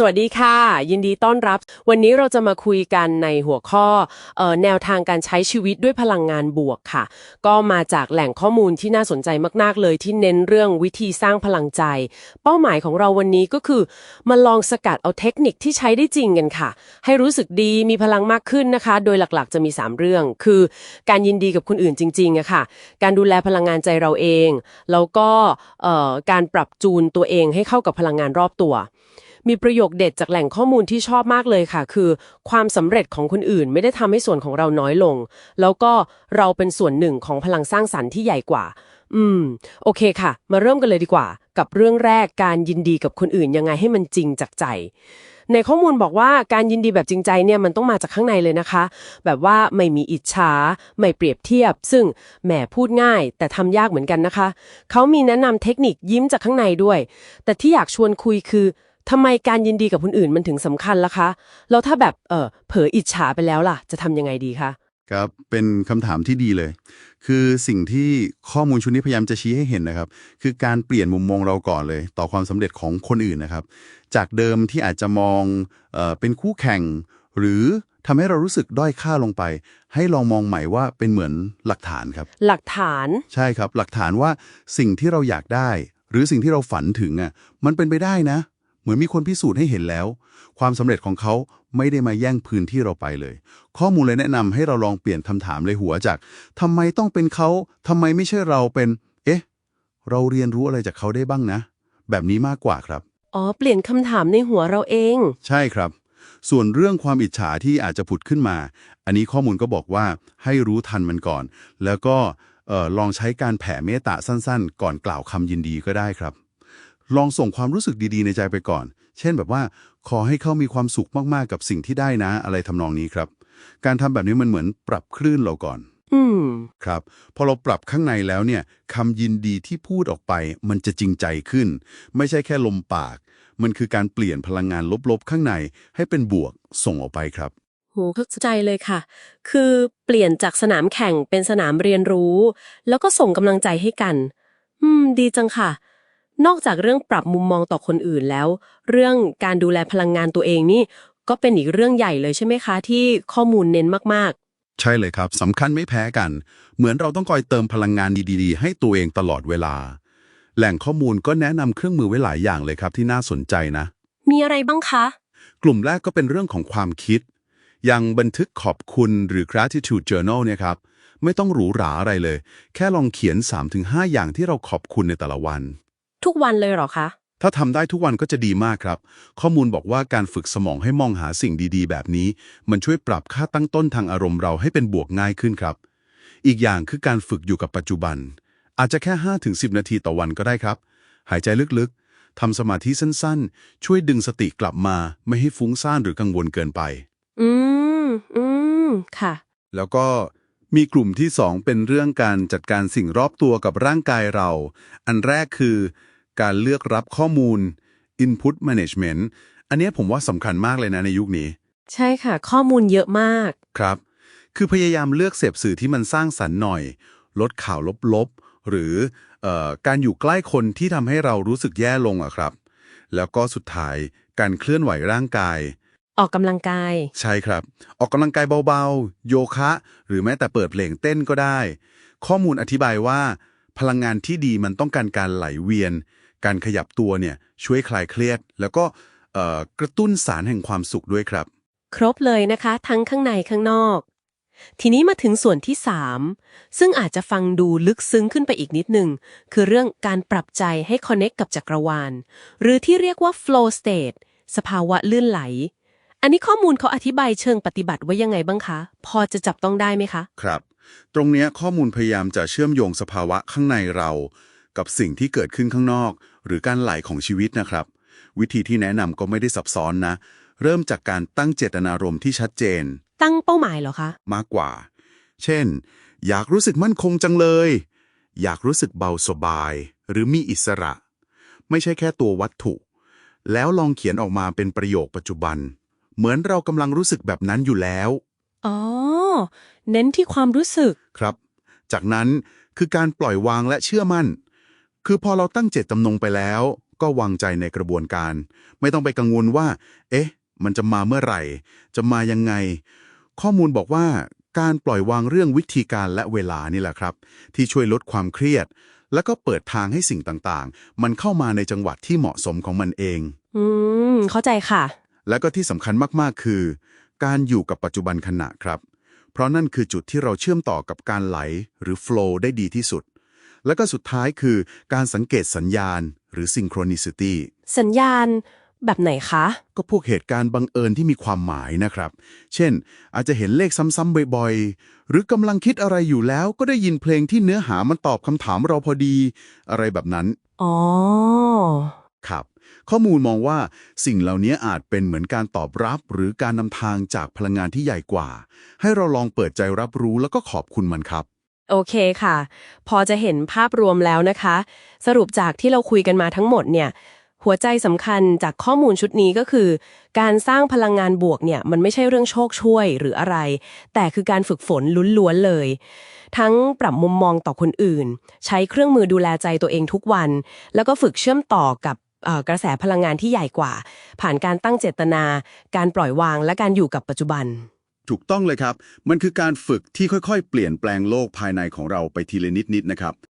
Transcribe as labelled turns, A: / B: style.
A: สวัสดีค่ะ ยินดีต้อนรับ วันนี้เราจะมาคุยกันในหัวข้อออแนวทางการใช้ชีวิตด้วยพลังงานบวกค่ะ ก็มาจากแหล่งข้อมูลที่น่าสนใจมาก ๆ เลยที่เน้นเรื่องวิธีสร้างพลังใจ เป้าหมายของเราวันนี้ก็คือ มาลองสกัดเอาเทคนิคที่ใช้ได้จริงกันค่ะ ให้รู้สึกดีมีพลังมากขึ้นนะคะ โดยหลักๆ จะมี 3 เรื่อง คือ การยินดีกับคนอื่นจริงๆอะค่ะ การดูแลพลังงานใจเราเอง แล้วก็การปรับจูนตัวเองให้เข้ากับพลังงานรอบตัว มีประโยคเด็ดจากแหล่งข้อมูลที่ชอบมากเลยค่ะ คือ ความสำเร็จของคนอื่นไม่ได้ทำให้ส่วนของเราน้อยลง แล้วก็เราเป็นส่วนหนึ่งของพลังสร้างสรรค์ที่ใหญ่กว่า อืม โอเคค่ะ มาเริ่มกันเลยดีกว่า กับเรื่องแรกการยินดีกับคนอื่นยังไงให้มันจริงจากใจในข้อมูลบอกว่าการยินดีแบบจริงใจเนี่ยมันต้องมาจากข้างในเลยนะคะ แบบว่าไม่มีอิจฉาไม่เปรียบเทียบ ซึ่งแหมพูดง่าย แต่ทำยากเหมือนกันนะคะ เขามีแนะนำเทคนิคยิ้มจากข้างในด้วย แต่ที่อยากชวนคุยคือ ทำไมการยินดีกับคนอื่นมันถึงสำคัญล่ะคะแล้วถ้าแบบเออเผลออิจฉาไปแล้วล่ะ จะทำยังไงดีคะ
B: ครับ เป็นคำถามที่ดีเลย คือสิ่งที่ข้อมูลชุดนี้พยายามจะชี้ให้เห็นนะครับ คือการเปลี่ยนมุมมองเราก่อนเลย ต่อความสำเร็จของคนอื่นนะครับ จากเดิมที่อาจจะมองเออเป็นคู่แข่ง หรือทำให้เรารู้สึกด้อยค่าลงไป ให้ลองมองใหม่ว่าเป็นเหมือนหลักฐานครับ
A: หลักฐาน
B: ใช่ครับ หลักฐานว่าสิ่งที่เราอยากได้ หรือสิ่งที่เราฝันถึงอะมันเป็นไปได้นะเห มือนมีคนพิสูจน์ให้เห็นแล้ว ความสำเร็จของเขาไม่ได้มาแย่งพื้นที่เราไปเลย ข้อมูลเลยแนะนำให้เราลองเปลี่ยนคำถามเลยหัวจากทำไมต้องเป็นเขาทำไมไม่ใช่เราเป็น เอ๊ะ เราเรียนรู้อะไรจากเขาได้บ้างนะ แบบนี้มากกว่าครับ
A: อ๋อ เปลี่ยนคำถามในหัวเราเอง
B: ใช่ครับ ส่วนเรื่องความอิจฉาที่อาจจะผุดขึ้นมา อันนี้ข้อมูลก็บอกว่าให้รู้ทันมันก่อน แล้วก็เอ่อลองใช้การแผ่เมตตาสั้น ๆ ก่อนกล่าวคำยินดีก็ได้ครับ ลองส่งความรู้สึกดีๆ ในใจไปก่อน เช่นแบบว่า ขอให้เขามีความสุขมากๆกับสิ่งที่ได้นะ อะไรทำนองนี้ครับ การทำแบบนี้มันเหมือนปรับคลื่นเราก่อน
A: อืม
B: ครับ พอเราปรับข้างในแล้วเนี่ยคำยินดีที่พูดออกไป มันจะจริงใจขึ้น ไม่ใช่แค่ลมปาก มันคือการเปลี่ยนพลังงานลบๆ ข้างในให้เป็นบวกส่งออกไปครับ
A: โหเข้าใจเลยค่ะ คือเปลี่ยนจากสนามแข่งเป็นสนามเรียนรู้ แล้วก็ส่งกำลังใจให้กัน อืม ดีจังค่ะ นอกจากเรื่องปรับมุมมองต่อคนอื่นแล้ว เรื่องการดูแลพลังงานตัวเองนี่ ก็เป็นอีกเรื่องใหญ่เลยใช่ไหมคะ ที่ข้อมูลเน้นมาก
B: ใช่เลยครับสำคัญไม่แพ้กัน เหมือนเราต้องคอยเติมพลังงานดีๆ ให้ตัวเองตลอดเวลา แหล่งข้อมูลก็แนะนำเครื่องมือไว้หลายอย่างเลยครับที่น่าสนใจนะ
A: ๆมีอะไรบ้างคะ
B: กลุ่มแรกก็เป็นเรื่องของความคิด อย่างบันทึกขอบคุณหรือ gratitude journal เนี่ยครับไม่ต้องหรูหราอะไรเลย แค่ลองเขียน 3-5 อย่างที่เราขอบคุณในแต่ละวัน
A: ทุกวันเลยเหรอคะ
B: ถ้าทำได้ทุกวันก็จะดีมากครับ ข้อมูลบอกว่าการฝึกสมองให้มองหาสิ่งดีๆ แบบนี้ มันช่วยปรับค่าตั้งต้นทางอารมณ์เราให้เป็นบวกง่ายขึ้นครับ อีกอย่างคือการฝึกอยู่กับปัจจุบัน อาจจะแค่ 5-10 นาทีต่อวันก็ได้ครับ หายใจลึกๆทำสมาธิสั้นๆ ช่วยดึงสติกลับมา ไม่ให้ฟุ้งซ่านหรือกังวลเกินไป
A: อืม อืม ค่ะ
B: แล้วก็มีกลุ่มที่ 2 เป็นเรื่องการจัดการสิ่งรอบตัวกับร่างกายเรา อันแรกคือ การเลือกรับข้อมูล input management อันเนี้ยผมว่าสำคัญมากเลยนะในยุคนี้
A: ใช่ค่ะ ข้อมูลเยอะมาก
B: ครับ คือพยายามเลือกเสพสื่อที่มันสร้างสรรค์หน่อย ลดข่าวลบๆ หรือเออการอยู่ใกล้คนที่ทำให้เรารู้สึกแย่ลงอะครับ แล้วก็สุดท้ายการเคลื่อนไหวร่างกาย
A: ออกกำลังกาย
B: ใช่ครับ ออกกำลังกายเบาๆ โยคะ หรือแม้แต่เปิดเพลงเต้นก็ได้ ข้อมูลอธิบายว่า พลังงานที่ดีมันต้องการการไหลเวียน การขยับตัวเนี่ยช่วยคลายเครียด แล้วก็เอ่อกระตุ้นสารแห่งความสุขด้วยครับ
A: ครบเลยนะคะ ทั้งข้างในข้างนอก ทีนี้มาถึงส่วนที่ 3 ซึ่งอาจจะฟังดูลึกซึ้งขึ้นไปอีกนิดหนึ่งคือเรื่องการปรับใจให้คอนเน c t กับจักรวาล หรือที่เรียกว่า flow state สภาวะลื่นไหล อันนี้ข้อมูลเขาอธิบายเชิงปฏิบัติไว้ยังไงบ้างคะ พอจะจับต้องได้ไหมคะ
B: ครับ ตรงเนี้ยข้อมูลพยายามจะเชื่อมโยงสภาวะข้างในเรา กับสิ่งที่เกิดขึ้นข้างนอก หรือการไหลของชีวิตนะครับ วิธีที่แนะนำก็ไม่ได้ซับซ้อนนะ เริ่มจากการตั้งเจตนารมณ์ที่ชัดเจน
A: ตั้งเป้าหมายเหรอคะ
B: มากกว่า เช่น อยากรู้สึกมั่นคงจังเลย อยากรู้สึกเบาสบาย หรือมีอิสระ ไม่ใช่แค่ตัววัตถุ แล้วลองเขียนออกมาเป็นประโยคปัจจุบัน เหมือนเรากำลังรู้สึกแบบนั้นอยู่แล้ว
A: อ๋อ เน้นที่ความรู้สึก
B: ครับ จากนั้นคือการปล่อยวางและเชื่อมั่น คือพอเราตั้งเจตจำนงไปแล้ว ก็วางใจในกระบวนการ ไม่ต้องไปกังวลว่า เอ๊ะ มันจะมาเมื่อไหร่ จะมายังไง ข้อมูลบอกว่าการปล่อยวางเรื่องวิธีการและเวลานี่แหละครับ ที่ช่วยลดความเครียด แล้วก็เปิดทางให้สิ่งต่างๆ มันเข้ามาในจังหวะที่เหมาะสมของมันเอง
A: อืม เข้าใจค่ะ
B: และก็ที่สำคัญมากๆคือ การอยู่กับปัจจุบันขณะครับ เพราะนั่นคือจุดที่เราเชื่อมต่อกับการไหลหรือ flow ได้ดีที่สุด และก็สุดท้ายคือการสังเกตสัญญาณ หรือ synchronicity
A: สัญญาณแบบไหนคะ
B: ก็พวกเหตุการณ์บังเอิญที่มีความหมายนะครับ เช่น อาจจะเห็นเลขซ้ำๆบ่อยๆ หรือกำลังคิดอะไรอยู่แล้วก็ได้ยินเพลงที่เนื้อหามันตอบคำถามเราพอดี อะไรแบบนั้น
A: อ๋อ
B: ครับ ข้อมูลมองว่าสิ่งเหล่านี้อาจเป็นเหมือนการตอบรับหรือการนำทางจากพลังงานที่ใหญ่กว่า ให้เราลองเปิดใจรับรู้แล้วก็ขอบคุณมันครับ
A: โอเคค่ะ พอจะเห็นภาพรวมแล้วนะคะ สรุปจากที่เราคุยกันมาทั้งหมดเนี่ย หัวใจสำคัญจากข้อมูลชุดนี้ก็คือ การสร้างพลังงานบวกเนี่ยมันไม่ใช่เรื่องโชคช่วยหรืออะไร แต่คือการฝึกฝนล้วนๆเลย ทั้งปรับมุมมองต่อคนอื่น ใช้เครื่องมือดูแลใจตัวเองทุกวัน แล้วก็ฝึกเชื่อมต่อกับกระแสพลังงานที่ใหญ่กว่า ผ่านการตั้งเจตนา การปล่อยวางและการอยู่กับปัจจุบัน
B: ถูกต้องเลยครับ มันคือการฝึกที่ค่อยๆ เปลี่ยนแปลงโลกภายในของเราไปทีละนิดๆนะครับ